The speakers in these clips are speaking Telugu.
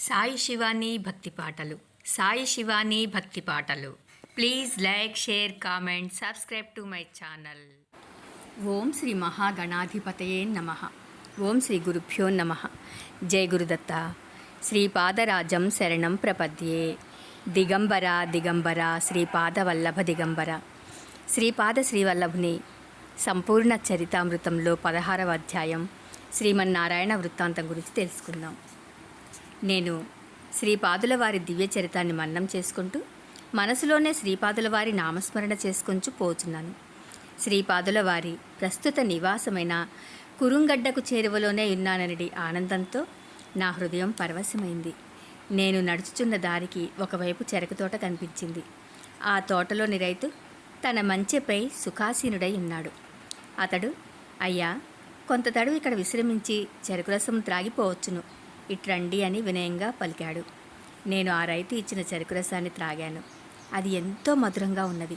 సాయి శివాని భక్తి పాటలు. సాయి శివాని భక్తి పాటలు. Please like share comment subscribe to my channel. ఓం శ్రీ మహాగణాధిపతయే నమ. ఓం శ్రీ గురుభ్యో నమ. జయ గురుదత్త. శ్రీపాదరాజం శరణం ప్రపద్యే. దిగంబర దిగంబర శ్రీపాదవల్లభ దిగంబర. శ్రీపాద శ్రీవల్లభుని సంపూర్ణ చరితామృతంలో పదహారవ అధ్యాయం శ్రీమన్నారాయణ వృత్తాంతం గురించి తెలుసుకుందాం. నేను శ్రీపాదుల వారి దివ్య చరితాన్ని మన్నం చేసుకుంటూ మనసులోనే శ్రీపాదుల వారి నామస్మరణ చేసుకుంటూ పోచున్నాను. శ్రీపాదుల వారి ప్రస్తుత నివాసమైన కురుంగడ్డకు చేరువలోనే ఉన్నాననడి ఆనందంతో నా హృదయం పరవశమైంది. నేను నడుచుచున్న దారికి ఒకవైపు చెరకు తోట కనిపించింది. ఆ తోటలోని రైతు తన మంచెపై సుఖాసీనుడై ఉన్నాడు. అతడు అయ్యా కొంత తడు ఇక్కడ విశ్రమించి చెరుకు రసం త్రాగిపోవచ్చును. ఇట్రండి అని వినయంగా పలికాడు. నేను ఆ రైతు ఇచ్చిన చెరుకు రసాన్ని త్రాగాను. అది ఎంతో మధురంగా ఉన్నది.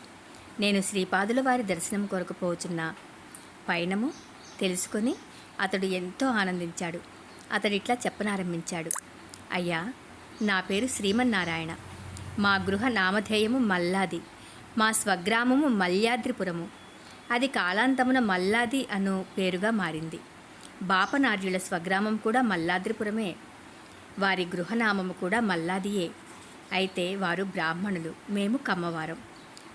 నేను శ్రీపాదుల వారి దర్శనం కొరకు పోచున్న పయనము తెలుసుకొని అతడు ఎంతో ఆనందించాడు. అతడు ఇట్లా చెప్పనారంభించాడు. అయ్యా నా పేరు శ్రీమన్నారాయణ. మా గృహ నామధేయము మల్లాది. మా స్వగ్రామము మల్యాద్రిపురము అది కాలాంతమున మల్లాది అను పేరుగా మారింది. బాపనార్యుల స్వగ్రామం కూడా మల్లాద్రిపురమే. వారి గృహనామము కూడా మల్లాదియే. అయితే వారు బ్రాహ్మణులు మేము కమ్మవారం.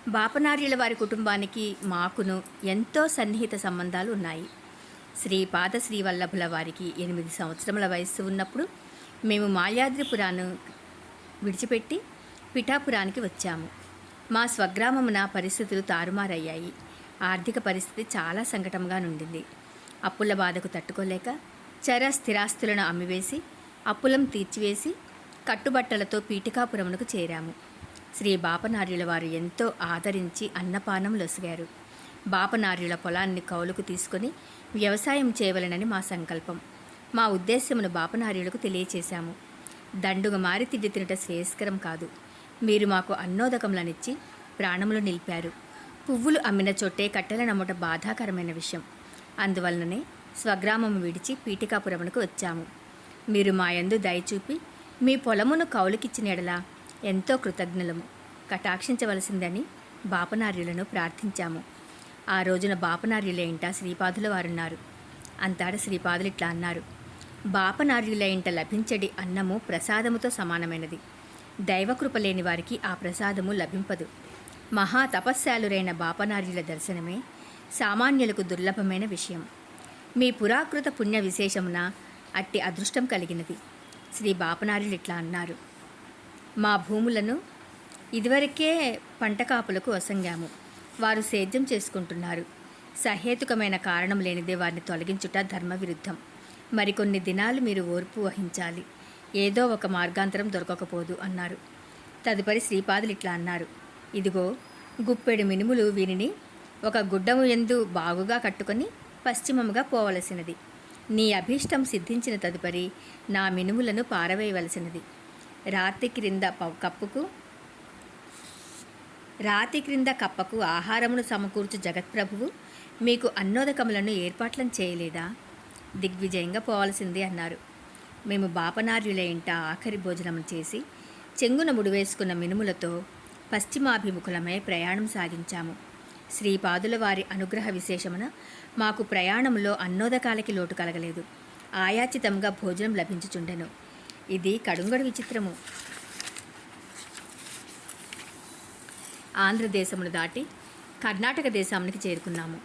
బాపనార్యుల వారి కుటుంబానికి మాకును ఎంతో సన్నిహిత సంబంధాలు ఉన్నాయి. శ్రీపాద శ్రీవల్లభుల వారికి ఎనిమిది సంవత్సరముల వయస్సు ఉన్నప్పుడు మేము మాల్యాద్రిపురాను విడిచిపెట్టి పిఠాపురానికి వచ్చాము. మా స్వగ్రామమున పరిస్థితులు తారుమారయ్యాయి. ఆర్థిక పరిస్థితి చాలా సంకటంగా నుండింది అప్పుల బాధకు తట్టుకోలేక చర స్థిరాస్తులను అమ్మివేసి అప్పులం తీర్చివేసి కట్టుబట్టలతో పీఠికాపురమునకు చేరాము. శ్రీ బాపనార్యుల వారు ఎంతో ఆదరించి అన్నపానం లొసిగారు. బాపనార్యుల పొలాన్ని కౌలుకు తీసుకొని వ్యవసాయం చేయవలనని మా సంకల్పం. మా ఉద్దేశ్యమును బాపనార్యులకు తెలియచేశాము. దండుగ మారి తిండి తినట శ్రేయస్కరం కాదు. మీరు మాకు అన్నోదకములనిచ్చి ప్రాణములు నిలిపారు. పువ్వులు అమ్మిన చోటే కట్టెలనమ్మట బాధాకరమైన విషయం. అందువలననే స్వగ్రామం విడిచి పీఠికాపురమునకు వచ్చాము. మీరు మా యందు దయచూపి మీ పొలమును కౌలుకిచ్చిన ఎడల ఎంతో కృతజ్ఞులము. కటాక్షించవలసిందని బాపనార్యులను ప్రార్థించాము. ఆ రోజున బాపనార్యుల ఇంట శ్రీపాదుల వారున్నారు. అంతాడ శ్రీపాదులు ఇట్లా అన్నారు. బాపనార్యుల ఇంట లభించడి అన్నము ప్రసాదముతో సమానమైనది. దైవకృప లేని వారికి ఆ ప్రసాదము లభింపదు. మహా తపస్శాలురైన బాపనార్యుల దర్శనమే సామాన్యులకు దుర్లభమైన విషయం. మీ పురాకృత పుణ్య విశేషమున అట్టి అదృష్టం కలిగినది. శ్రీ బాపనారులు ఇట్లా అన్నారు. మా భూములను ఇదివరకే పంట కాపులకు వసంగాము వారు సేద్యం చేసుకుంటున్నారు. సహేతుకమైన కారణం లేనిదే వారిని తొలగించుట ధర్మ విరుద్ధం. మరికొన్ని దినాలు మీరు ఓర్పు వహించాలి. ఏదో ఒక మార్గాంతరం దొరకకపోదు అన్నారు. తదుపరి శ్రీపాదులు ఇట్లా అన్నారు. ఇదిగో గుప్పెడు మినుములు వీరిని ఒక గుడ్డము ఎందు బాగుగా కట్టుకొని పశ్చిమముగా పోవలసినది. నీ అభీష్టం సిద్ధించిన తదుపరి నా మినుములను పారవేయవలసినది. రాతి క్రింద ప- కప్పుకు రాతి క్రింద కప్పకు ఆహారమును సమకూర్చు జగత్ప్రభువు మీకు అన్నోదకములను ఏర్పాట్లను చేయలేదా? దిగ్విజయంగా పోవాల్సింది అన్నారు. మేము బాపనార్యుల ఇంట ఆఖరి భోజనం చేసి చెంగున ముడివేసుకున్న మినుములతో పశ్చిమాభిముఖులమై ప్రయాణం సాగించాము. శ్రీపాదుల వారి అనుగ్రహ విశేషమున మాకు ప్రయాణంలో అన్నోదకాలకి లోటు కలగలేదు. ఆయాచితంగా భోజనం లభించుచుండెను. ఇది కడుంగడు విచిత్రము. ఆంధ్రదేశమును దాటి కర్ణాటక దేశానికి చేరుకున్నాము.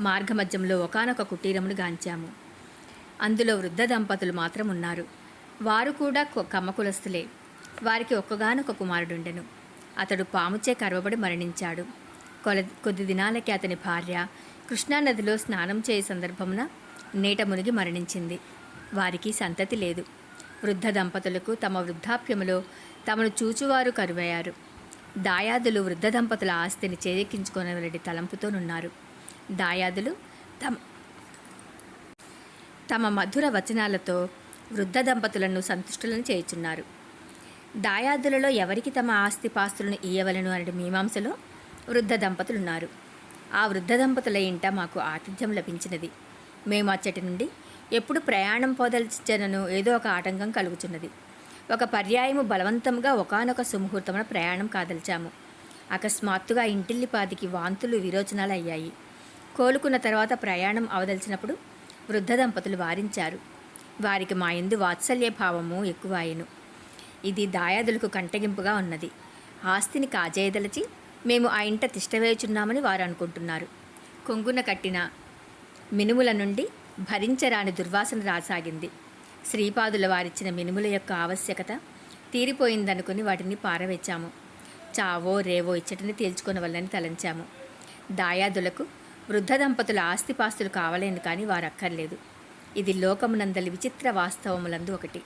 మార్గమధ్యంలో ఒకానొక కుటీరమును గాంచాము. అందులో వృద్ధ దంపతులు మాత్రం ఉన్నారు. వారు కూడా కొ- కమ్మకులస్తులే వారికి ఒక్కగానొక కుమారుడుండెను. అతడు పాముచే కరవబడి మరణించాడు. కొద్ది దినాలకి అతని భార్య కృష్ణానదిలో స్నానం చేయ సందర్భమున నీట మునిగి మరణించింది. వారికి సంతతి లేదు. వృద్ధ దంపతులకు తమ వృద్ధాప్యములో తమను చూచువారు కరువయ్యారు. దాయాదులు వృద్ధ దంపతుల ఆస్తిని చేజెక్కించుకొనవలటి తలంపుతోనున్నారు. దాయాదులు తమ తమ మధుర వచనాలతో వృద్ధ దంపతులను సంతుష్టులను చేయుచున్నారు. దాయాదులలో ఎవరికి తమ ఆస్తిపాస్తులను ఇయ్యవలను అనే మీమాంసలో వృద్ధ దంపతులున్నారు. ఆ వృద్ధ దంపతుల ఇంట మాకు ఆతిథ్యం లభించినది. మేము అచ్చటి నుండి ఎప్పుడు ప్రయాణం పోదల్చనను ఏదో ఒక ఆటంకం కలుగుచున్నది. ఒక పర్యాయము బలవంతంగా ఒకానొక సుముహూర్తమున ప్రయాణం కాదల్చాము. అకస్మాత్తుగా ఇంటిల్లిపాదికి వాంతులు విరోచనాలు అయ్యాయి కోలుకున్న తర్వాత ప్రయాణం అవదలిచినప్పుడు వృద్ధ దంపతులు వారించారు. వారికి మా ఎందు వాత్సల్య భావము ఎక్కువాయెను ఇది దాయాదులకు కంటగింపుగా ఉన్నది. ఆస్తిని కాజేయదలచి మేము ఆ ఇంట తిష్టవేయుచున్నామని వారు అనుకుంటున్నారు. కొంగున కట్టిన మినుముల నుండి భరించరాని దుర్వాసన రాసాగింది. శ్రీపాదుల వారిచ్చిన మినుముల యొక్క ఆవశ్యకత తీరిపోయిందనుకుని వాటిని పారవేచాము. చావో రేవో ఇచ్చటిని తేల్చుకొనవల్లని తలంచాము. దాయాదులకు వృద్ధ దంపతుల ఆస్తిపాస్తులు కావలేను కానీ వారు అక్కర్లేదు ఇది లోకమునందలి విచిత్ర వాస్తవములందు ఒకటి.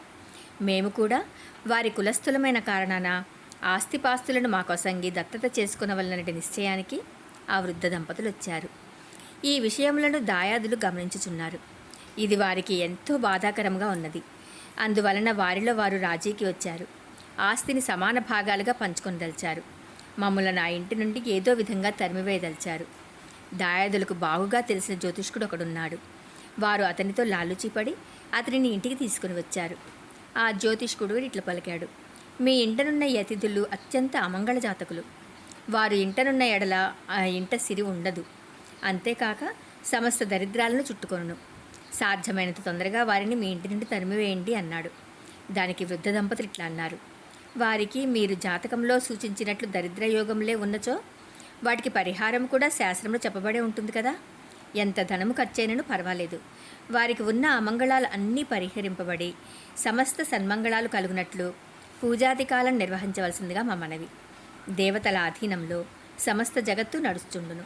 మేము కూడా వారి కులస్థులమైన కారణాన ఆస్తిపాస్తులను మాకొసంగి దత్తత చేసుకునవలనటి నిశ్చయానికి ఆ వృద్ధ దంపతులు వచ్చారు ఈ విషయములను దాయాదులు గమనించుచున్నారు. ఇది వారికి ఎంతో బాధాకరంగా ఉన్నది. అందువలన వారిలో వారు రాజీకి వచ్చారు. ఆస్తిని సమాన భాగాలుగా పంచుకొనదలిచారు. మమ్మల్ని ఆ ఇంటి నుండి ఏదో విధంగా తరిమివేయదలిచారు. దాయాదులకు బాగుగా తెలిసిన జ్యోతిష్కుడు ఒకడున్నాడు. వారు అతనితో లాలుచిపడి అతనిని ఇంటికి తీసుకుని వచ్చారు. ఆ జ్యోతిష్కుడు ఇట్లా పలికాడు. మీ ఇంటనున్న అతిథులు అత్యంత అమంగళ జాతకులు. వారు ఇంటనున్న ఎడల ఆ ఇంట సిరి ఉండదు. అంతేకాక సమస్త దరిద్రాలను చుట్టుకొనును. సాధ్యమైనంత తొందరగా వారిని మీ ఇంటి నుండి తరిమివేయండి అన్నాడు. దానికి వృద్ధ దంపతులు ఇట్లా అన్నారు. వారికి మీరు జాతకంలో సూచించినట్లు దరిద్ర యోగంలే ఉన్నచో వాటికి పరిహారం కూడా శాస్త్రంలో చెప్పబడే ఉంటుంది కదా? ఎంత ధనము ఖర్చైనను పర్వాలేదు. వారికి ఉన్న అమంగళాలు అన్నీ పరిహరింపబడి సమస్త సన్మంగళాలు కలుగునట్లు పూజాధికాలను నిర్వహించవలసిందిగా మా మనవి. దేవతల అధీనంలో సమస్త జగత్తు నడుచుచుండును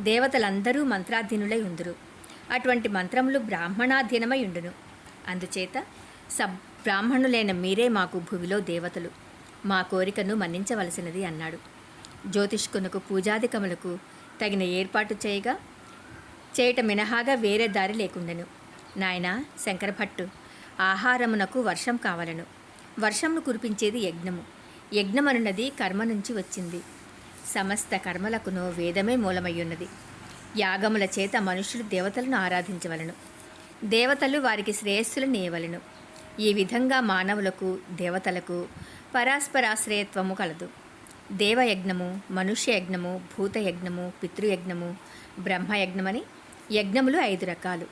దేవతలందరూ మంత్రాధీనులై ఉందురు. అటువంటి మంత్రములు బ్రాహ్మణాధీనమై ఉండును. అందుచేత సబ్ బ్రాహ్మణులైన మీరే మాకు భూమిలో దేవతలు. మా కోరికను మన్నించవలసినది అన్నాడు. జ్యోతిష్కునకు పూజాధికములకు తగిన ఏర్పాటు చేయగా చేయట మినహాగా వేరే దారి లేకుండెను. నాయనా శంకరభట్టు ఆహారమునకు వర్షం కావలను. వర్షంను కురిపించేది యజ్ఞము. యజ్ఞమనున్నది కర్మ నుంచి వచ్చింది. సమస్త కర్మలకును వేదమే మూలమయ్యున్నది. యాగముల చేత మనుషులు దేవతలను ఆరాధించవలను. దేవతలు వారికి శ్రేయస్సులు నేయవలను. ఈ విధంగా మానవులకు దేవతలకు పరాస్పరాశ్రయత్వము కలదు. దేవయజ్ఞము మనుష్య యజ్ఞము భూతయజ్ఞము పితృయజ్ఞము బ్రహ్మయజ్ఞమని యజ్ఞములు ఐదు రకాలు.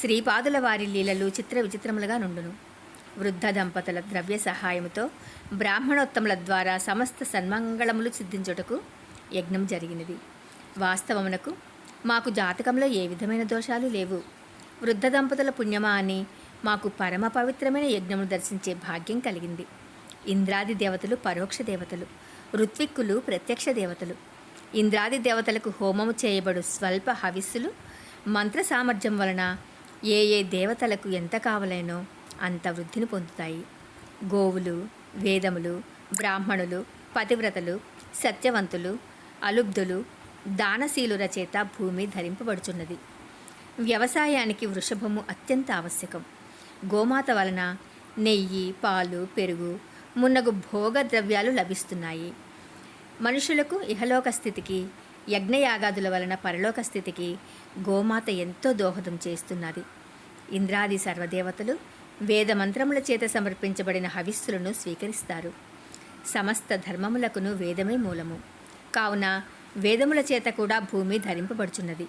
శ్రీపాదుల వారి లీలలు చిత్ర విచిత్రములుగా నుండును. వృద్ధ దంపతుల ద్రవ్య సహాయముతో బ్రాహ్మణోత్తముల ద్వారా సమస్త సన్మంగళములు సిద్ధించుటకు యజ్ఞం జరిగినది. వాస్తవమునకు మాకు జాతకంలో ఏ విధమైన దోషాలు లేవు. వృద్ధ దంపతుల పుణ్యమా అని మాకు పరమ పవిత్రమైన యజ్ఞమును దర్శించే భాగ్యం కలిగింది. ఇంద్రాది దేవతలు పరోక్ష దేవతలు ఋత్విక్కులు ప్రత్యక్ష దేవతలు. ఇంద్రాది దేవతలకు హోమము చేయబడు స్వల్ప హవిస్సులు మంత్ర సామర్థ్యం వలన ఏ ఏ దేవతలకు ఎంత కావలేనో అంత వృద్ధిని పొందుతాయి. గోవులు వేదములు బ్రాహ్మణులు పతివ్రతలు సత్యవంతులు అలుబ్ధులు దానశీలుల చేత భూమి ధరింపబడుచున్నది. వ్యవసాయానికి వృషభము అత్యంత ఆవశ్యకం. గోమాత వలన నెయ్యి పాలు పెరుగు మున్నగు భోగ ద్రవ్యాలు లభిస్తున్నాయి. మనుషులకు ఇహలోక స్థితికి యజ్ఞయాగాదుల వలన పరలోక స్థితికి గోమాత ఎంతో దోహదం చేస్తున్నది. ఇంద్రాది సర్వదేవతలు వేద మంత్రముల చేత సమర్పించబడిన హవిస్సులను స్వీకరిస్తారు. సమస్త ధర్మములకును వేదమే మూలము. కావున వేదముల చేత కూడా భూమి ధరింపబడుచున్నది.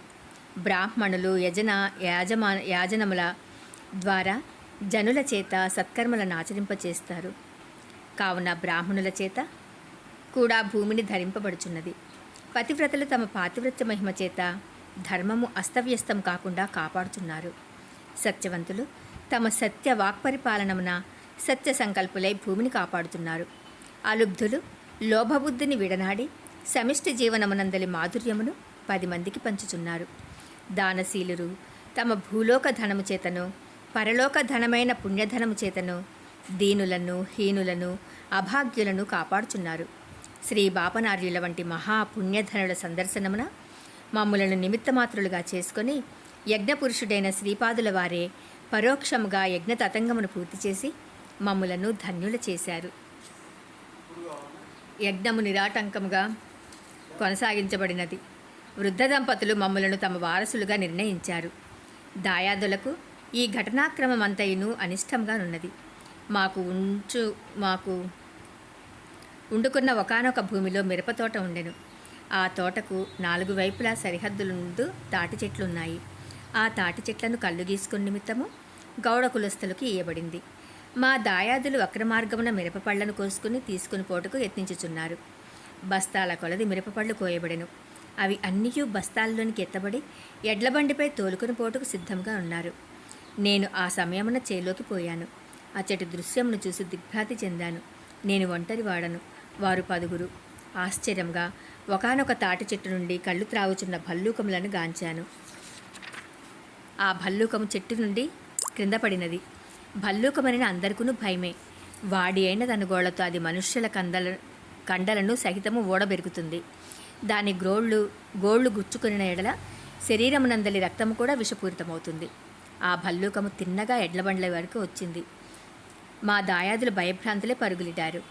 బ్రాహ్మణులు యజన యాజమా యాజనముల ద్వారా జనుల చేత సత్కర్మలను ఆచరింపచేస్తారు. కావున బ్రాహ్మణుల చేత కూడా భూమిని ధరింపబడుచున్నది. పతివ్రతలు తమ పాతివ్రత్య మహిమ చేత ధర్మము అస్తవ్యస్తం కాకుండా కాపాడుచున్నారు. సత్యవంతులు తమ సత్య వాక్పరిపాలనమున సత్య సంకల్పులై భూమిని కాపాడుతున్నారు. అలుబ్ధులు లోభబుద్ధిని విడనాడి సమిష్టి జీవనమునందలి మాధుర్యమును పది మందికి పంచుచున్నారు. దానశీలురు తమ భూలోక ధనము చేతను పరలోక ధనమైన పుణ్యధనము చేతను దీనులను హీనులను అభాగ్యులను కాపాడుచున్నారు. శ్రీ బాపనార్యుల వంటి మహాపుణ్యధనుల సందర్శనమున మమ్ములను నిమిత్తమాత్రులుగా చేసుకొని యజ్ఞపురుషుడైన శ్రీపాదుల వారే పరోక్షముగా యజ్ఞ తతంగమును పూర్తి చేసి మమ్ములను ధన్యుల చేశారు. యజ్ఞము నిరాటంకముగా కొనసాగించబడినది. వృద్ధ దంపతులు మమ్ములను తమ వారసులుగా నిర్ణయించారు. దాయాదులకు ఈ ఘటనాక్రమమంతయును అనిష్టంగా ఉన్నది మాకు ఉంచు మాకు ఉండుకున్న ఒకానొక భూమిలో మిరప తోట ఉండెను. ఆ తోటకు నాలుగు వైపులా సరిహద్దులందు తాటి చెట్లున్నాయి. ఆ తాటి చెట్లను కళ్ళు గీసుకుని నిమిత్తము గౌడ కులస్తులకు ఇయ్యబడింది. మా దాయాదులు వక్రమార్గమున మిరపపళ్ళను కోసుకుని తీసుకుని పోటుకు యత్నించుచున్నారు. బస్తాల కొలది మిరపపళ్ళు కోయబడెను. అవి అన్నీ బస్తాల్లోనికి ఎత్తబడి ఎడ్లబండిపై తోలుకుని పోటుకు సిద్ధంగా ఉన్నారు. నేను ఆ సమయమున చేలోకి పోయాను. అచ్చటి దృశ్యమును చూసి దిగ్భ్రాంతి చెందాను. నేను ఒంటరి వాడను. వారు పదుగురు. ఆశ్చర్యంగా ఒకానొక తాటి చెట్టు నుండి కళ్ళు త్రాగుచున్న భల్లూకములను గాంచాను. ఆ భల్లూకము చెట్టు నుండి క్రింద పడినది. భల్లూకమనిన అందరికీ భయమే. వాడి అయిన దనుగోళ్ళతో అది మనుష్యుల కందల కండలను సహితము ఓడబెరుగుతుంది. దాని గ్రోళ్ళు గోళ్ళు గుచ్చుకుని ఎడల శరీరమునందలి రక్తము కూడా విషపూరితమవుతుంది. ఆ భల్లూకము తిన్నగా ఎడ్లబండ్ల వరకు వచ్చింది. మా దాయాదులు భయభ్రాంతులే పరుగులిడారు.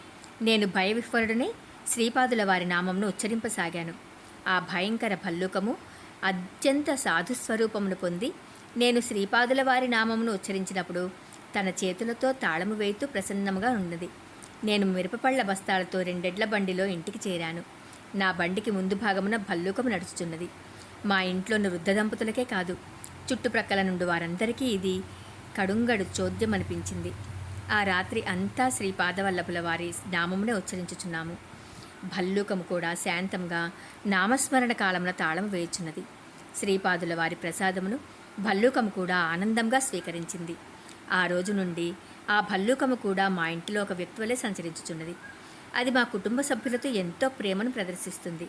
నేను భయవిహ్వరుడని శ్రీపాదుల వారి నామంను ఉచ్చరింపసాగాను. ఆ భయంకర భల్లూకము అత్యంత సాధుస్వరూపమును పొంది నేను శ్రీపాదుల వారి నామమును ఉచ్చరించినప్పుడు తన చేతులతో తాళము వేయుతూ ప్రసన్నముగా ఉన్నది. నేను మిరపపళ్ళ బస్తాలతో రెండెడ్ల బండిలో ఇంటికి చేరాను. నా బండికి ముందు భాగమున భల్లూకము నడుచుచున్నది. మా ఇంట్లోని వృద్ధ దంపతులకే కాదు చుట్టుప్రక్కల నుండి వారందరికీ ఇది కడుంగడు చోద్యం అనిపించింది ఆ రాత్రి అంతా శ్రీ పాదవల్లభుల వారి నామమునే ఉచ్చరించుచున్నాము. భల్లూకము కూడా శాంతంగా నామస్మరణ కాలమున తాళం వేయుచున్నది. శ్రీపాదుల వారి ప్రసాదమును భల్లూకము కూడా ఆనందంగా స్వీకరించింది. ఆ రోజు నుండి ఆ భల్లూకము కూడా మా ఇంటిలో ఒక వ్యక్తివలే సంచరించుచున్నది. అది మా కుటుంబ సభ్యులతో ఎంతో ప్రేమను ప్రదర్శిస్తుంది.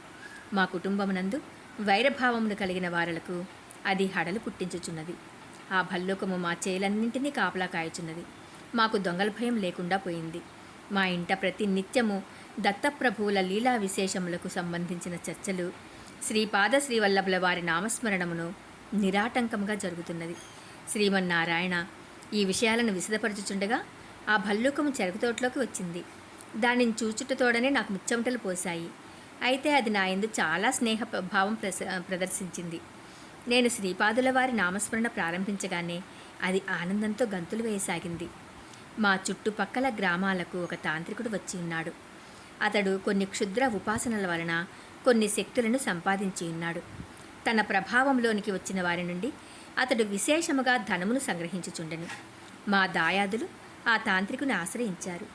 మా కుటుంబమునందు వైరభావమును కలిగిన వారలకు అది హడలు పుట్టించుచున్నది. ఆ భల్లూకము మా చేలన్నింటినీ కాపలా కాయుచున్నది. మాకు దొంగల భయం లేకుండా పోయింది. మా ఇంట ప్రతి నిత్యము దత్తప్రభువుల లీలా విశేషములకు సంబంధించిన చర్చలు శ్రీపాద శ్రీవల్లభుల వారి నామస్మరణమును నిరాటంకంగా జరుగుతున్నది. శ్రీమన్నారాయణ ఈ విషయాలను విశదపరచుచుండగా ఆ భల్లూకము చెరకుతోటలోకి వచ్చింది. దానిని చూచుటతోడనే నాకు ముచ్చమటలు పోశాయి. అయితే అది నా ఎందు చాలా స్నేహ భావం ప్రస ప్రదర్శించింది. నేను శ్రీపాదుల వారి నామస్మరణ ప్రారంభించగానే అది ఆనందంతో గంతులు వేయసాగింది. మా చుట్టుపక్కల గ్రామాలకు ఒక తాంత్రికుడు వచ్చి ఉన్నాడు. అతడు కొన్ని క్షుద్ర ఉపాసనల వలన కొన్ని శక్తులను సంపాదించి ఉన్నాడు. తన ప్రభావంలోనికి వచ్చిన వారి నుండి అతడు విశేషముగా ధనమును సంగ్రహించుచుండెను. మా దాయాదులు ఆ తాంత్రికుని ఆశ్రయించారు.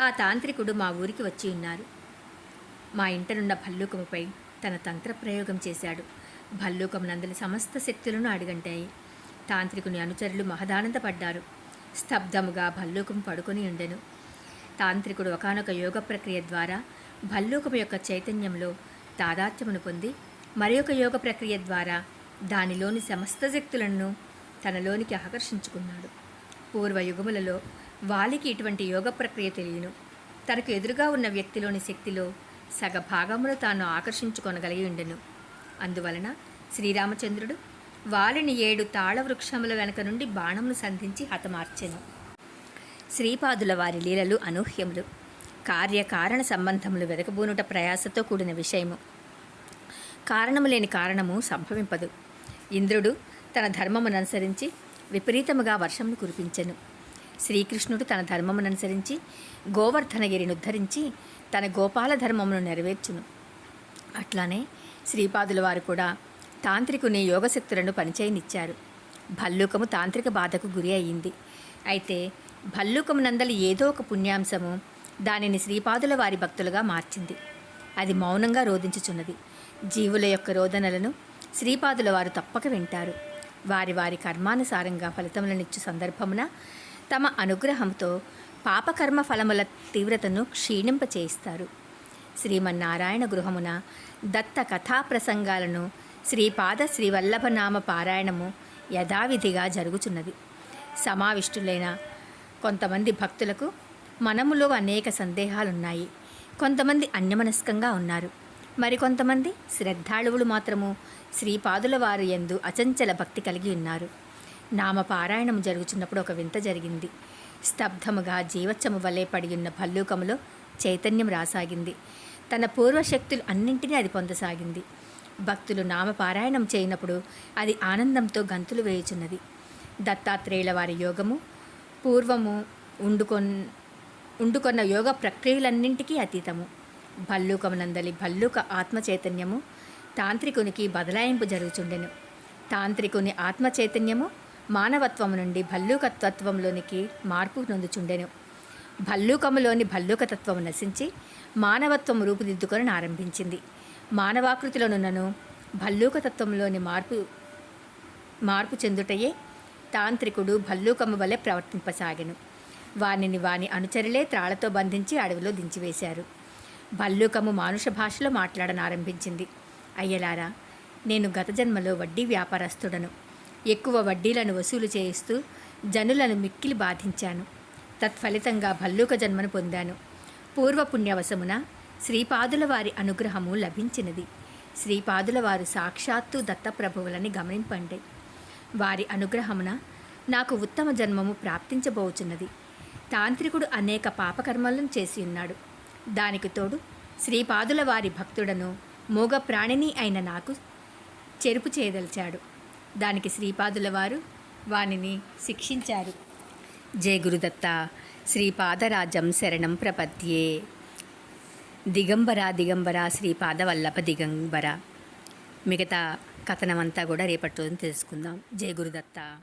ఆ తాంత్రికుడు మా ఊరికి వచ్చి ఉన్నారు. మా ఇంటనున్న భల్లూకముపై తన తంత్ర ప్రయోగం చేశాడు. భల్లూకం నందలి సమస్త శక్తులను అడిగంటాయి. తాంత్రికుని అనుచరులు మహదానందపడ్డారు. స్తబ్దముగా భల్లూకం పడుకొని ఉండెను. తాంత్రికుడు ఒకనొక యోగ ప్రక్రియ ద్వారా భల్లూకం యొక్క చైతన్యంలో తాదాత్యమును పొంది మరి ఒక యోగ ప్రక్రియ ద్వారా దానిలోని సమస్త శక్తులను తనలోనికి ఆకర్షించుకున్నాడు. పూర్వయుగములలో వాలికి ఇటువంటి యోగ ప్రక్రియ తెలియను. తనకు ఎదురుగా ఉన్న వ్యక్తిలోని శక్తిలో సగభాగమును తాను ఆకర్షించుకొనగలిగి ఉండెను. అందువలన శ్రీరామచంద్రుడు వాలిని ఏడు తాళవృక్షముల వెనక నుండి బాణమును సంధించి హతమార్చెను. శ్రీపాదుల వారి లీలలు అనూహ్యములు. కార్యకారణ సంబంధములు వెదకబూనుట ప్రయాసతో కూడిన విషయము. కారణము లేని కారణము సంభవింపదు. ఇంద్రుడు తన ధర్మముననుసరించి విపరీతముగా వర్షమును కురిపించెను. శ్రీకృష్ణుడు తన ధర్మముననుసరించి గోవర్ధనగిరిని ఉద్ధరించి తన గోపాల ధర్మమును నెరవేర్చును. అట్లానే శ్రీపాదుల వారు కూడా తాంత్రికుని యోగశక్తులను పనిచేయనిచ్చారు. భల్లూకము తాంత్రిక బాధకు గురి అయింది అయితే భల్లూకము నందలి ఏదో ఒక పుణ్యాంశము దానిని శ్రీపాదుల వారి భక్తులుగా మార్చింది. అది మౌనంగా రోధించుచున్నది. జీవుల యొక్క రోదనలను శ్రీపాదుల వారు తప్పక వింటారు. వారి వారి కర్మానుసారంగా ఫలితములనిచ్చు సందర్భమున తమ అనుగ్రహంతో పాపకర్మ ఫలముల తీవ్రతను క్షీణింపచేయిస్తారు. శ్రీమన్నారాయణ గృహమున దత్త కథా ప్రసంగాలను శ్రీపాద శ్రీవల్లభనామ పారాయణము యథావిధిగా జరుగుచున్నది. సమావిష్టులైన కొంతమంది భక్తులకు మనములో అనేక సందేహాలున్నాయి. కొంతమంది అన్యమనస్కంగా ఉన్నారు. మరికొంతమంది శ్రద్ధాళువులు మాత్రము శ్రీపాదుల వారి యందు అచంచల భక్తి కలిగి ఉన్నారు. నామపారాయణం జరుగుచున్నప్పుడు ఒక వింత జరిగింది. స్తబ్ధముగా జీవచ్చము వలె పడి ఉన్న భల్లూకములో చైతన్యం రాసాగింది. తన పూర్వశక్తులు అన్నింటినీ అది పొందసాగింది. భక్తులు నామపారాయణం చేయనప్పుడు అది ఆనందంతో గంతులు వేయుచున్నది. దత్తాత్రేయుల వారి యోగము పూర్వము ఉండుకొన్ ఉండుకొన్న యోగ ప్రక్రియలన్నింటికీ అతీతము. భల్లూకమునందలి భల్లూక ఆత్మచైతన్యము తాంత్రికునికి బదలాయింపు జరుగుచుండెను. తాంత్రికుని ఆత్మచైతన్యము మానవత్వము నుండి భల్లూకతత్వంలోనికి మార్పు నొందుచుండెను. భల్లూకములోని భల్లూకతత్వము నశించి మానవత్వం రూపుదిద్దుకొని ఆరంభించింది మానవాకృతిలోనున్నను భల్లూకతత్వంలోని మార్పు మార్పు చెందుటయే తాంత్రికుడు భల్లూకము వలె ప్రవర్తింపసాగెను. వానిని వాని అనుచరులే త్రాళ్ళతో బంధించి అడవిలో దించివేశారు. భల్లూకము మానుష భాషలో మాట్లాడనారంభించింది. అయ్యలారా నేను గత జన్మలో వడ్డీ వ్యాపారస్తుడను. ఎక్కువ వడ్డీలను వసూలు చేయిస్తూ జనులను మిక్కిలి బాధించాను. తత్ఫలితంగా భల్లూక జన్మను పొందాను. పూర్వపుణ్యవశమున శ్రీపాదుల వారి అనుగ్రహము లభించినది. శ్రీపాదుల వారు సాక్షాత్తు దత్తప్రభువులని గమనింపండి. వారి అనుగ్రహమున నాకు ఉత్తమ జన్మము ప్రాప్తించబోచున్నది. తాంత్రికుడు అనేక పాపకర్మలను చేసి ఉన్నాడు. దానికి తోడు శ్రీపాదుల వారి భక్తుడను మూగ ప్రాణిని అయిన నాకు చెరుపు చేయదలిచాడు. దానికి శ్రీపాదుల వారు వానిని శిక్షించారు. జయ గురుదత్త శ్రీపాదరాజం శరణం ప్రపద్యే. దిగంబర దిగంబర శ్రీపాదవల్లభ దిగంబర. మిగతా కథనమంతా కూడా రేపటి రోజున తెలుసుకుందాం. జయ గురుదత్త.